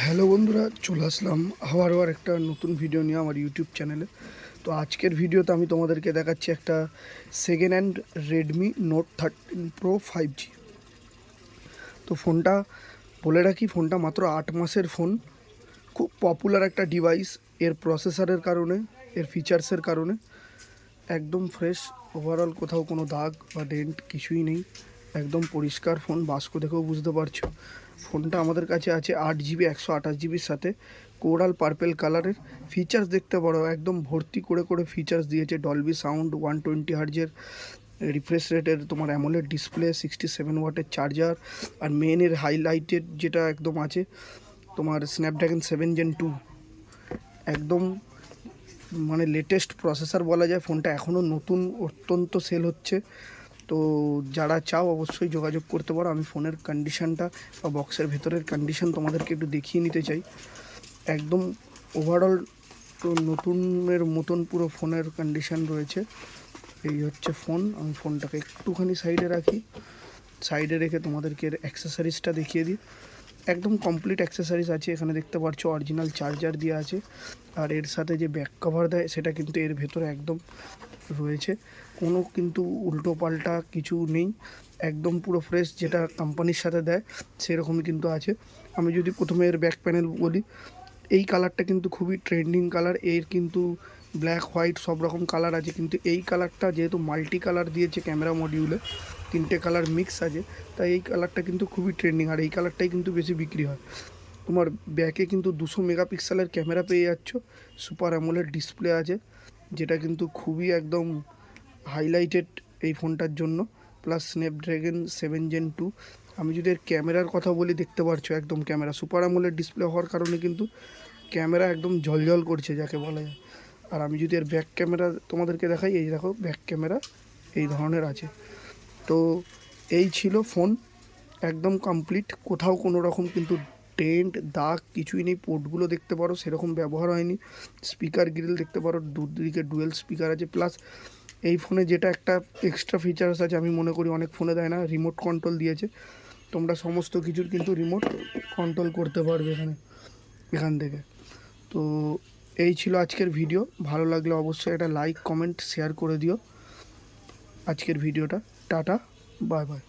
Hello বন্ধুরা, চলে আসলাম আবার আবার একটা নতুন ভিডিও নিয়ে আমার ইউটিউব চ্যানেলে তো আজকের ভিডিওতে আমি তোমাদেরকে দেখাচ্ছি একটা second hand Redmi note thirteen pro five G তো ফোনটা, বলে রাখি ফোনটা মাত্র আট মাসের ফোন খুব পপুলার একটা ডিভাইস এর প্রসেসরের কারণে, এর ফিচার্সের কারণে। একদম ফ্রেশ ওভারঅল কোথাও কোনো দাগ বা ডেন্ট কিছুই নেই। একদম পরিষ্কার ফোন বাস্ক দেখেও বুঝতে পারছ। ফোনটা আমাদের কাছে আছে আট জিবি, একশো আঠাশ জিবির সাথে। কোরাল পার্পেল কালারের। ফিচার্স দেখতে পারো, একদম ভর্তি করে করে ফিচার্স দিয়েছে। ডলবি সাউন্ড ওয়ান টোয়েন্টি হার্জের, রিফ্রেশ রেটের, তোমার অ্যামোলেড ডিসপ্লে, সিক্সটি সেভেন ওয়াটের চার্জার, আর মেনের হাইলাইটেড যেটা একদম আছে, তোমার স্ন্যাপড্রাগন সেভেন জেন টু একদম মানে লেটেস্ট প্রসেসর বলা যায়, ফোনটা এখনও নতুন, অত্যন্ত সেল হচ্ছে। তো যারা চাও অবশ্যই যোগাযোগ করতে পারো। আমি ফোনের কন্ডিশানটা বা বক্সের ভেতরের কন্ডিশান তোমাদেরকে একটু দেখিয়ে নিতে চাই। একদম ওভারঅল তো নতুনের মতন পুরো ফোনের কন্ডিশান রয়েছে। এই হচ্ছে ফোন আমি ফোনটাকে একটুখানি সাইডে রাখি। সাইডে রেখে তোমাদেরকে এর অ্যাক্সেসারিজটা দেখিয়ে দিই। একদম কমপ্লিট অ্যাক্সেসারিজ আছে, এখানে দেখতে পাচ্ছ অরিজিনাল চার্জার দেওয়া আছে। আর এর সাথে যে ব্যাক কভার দেয়, সেটা কিন্তু এর ভেতরে একদম রয়েছে। কোনো কিন্তু উল্টো পাল্টা কিছু নেই, একদম পুরো ফ্রেশ যেটা কোম্পানির সাথে দেয়, সেরকমই কিন্তু আছে। আমি যদি প্রথমে এর ব্যাক প্যানেল বলি, এই কালারটা কিন্তু খুবই ট্রেন্ডিং কালারের কিন্তু ব্ল্যাক হোয়াইট সব রকম কালার আছে। কিন্তু এই কালারটা যেহেতু মাল্টি কালার দিয়েছে ক্যামেরা মডিউলে তিনটে কালার মিক্স আছে, তাই এই কালারটা কিন্তু খুবই ট্রেন্ডিং আর এই কালারটাই কিন্তু বেশি বিক্রি হয়। তোমার ব্যাকে কিন্তু দুশো মেগাপিক্সেলের ক্যামেরা পেয়ে যাচ্ছ সুপার অ্যামোলেড ডিসপ্লে আছে, যেটা কিন্তু খুবই একদম হাইলাইটেড এই ফোনটার জন্য plus Snapdragon seven gen two আমি যদি এর ক্যামেরার কথা বলি, দেখতে পারছ একদম ক্যামেরা সুপার অ্যামোলেড ডিসপ্লে হওয়ার কারণে কিন্তু ক্যামেরা একদম ঝলঝল করছে, যাকে বলা যায়। আর আমি যদি এর ব্যাক ক্যামেরা তোমাদেরকে দেখাই, এই দেখো ব্যাক ক্যামেরা এই ধরনের আছে। তো এই ছিল ফোন। একদম কমপ্লিট কোথাও কোনো রকম কিন্তু টেন্ট দাগ কিছুই নেই। পোর্টগুলো দেখতে পারো, সেরকম ব্যবহার হয়নি। স্পিকার গ্রিল দেখতে পারো, দুদিকে ডুয়েল স্পিকার আছে। প্লাস এই ফোনে যেটা একটা এক্সট্রা ফিচার্স আছে, আমি মনে করি অনেক ফোনে দেয় না রিমোট কন্ট্রোল দিয়েছে। তোমরা সমস্ত কিছুর কিন্তু রিমোট কন্ট্রোল করতে পারবে এখানে, এখান থেকে। তো এই ছিল আজকের ভিডিও ভালো লাগলে অবশ্যই একটা লাইক কমেন্ট শেয়ার করে দিও আজকের ভিডিওটা टाटा बाय बाय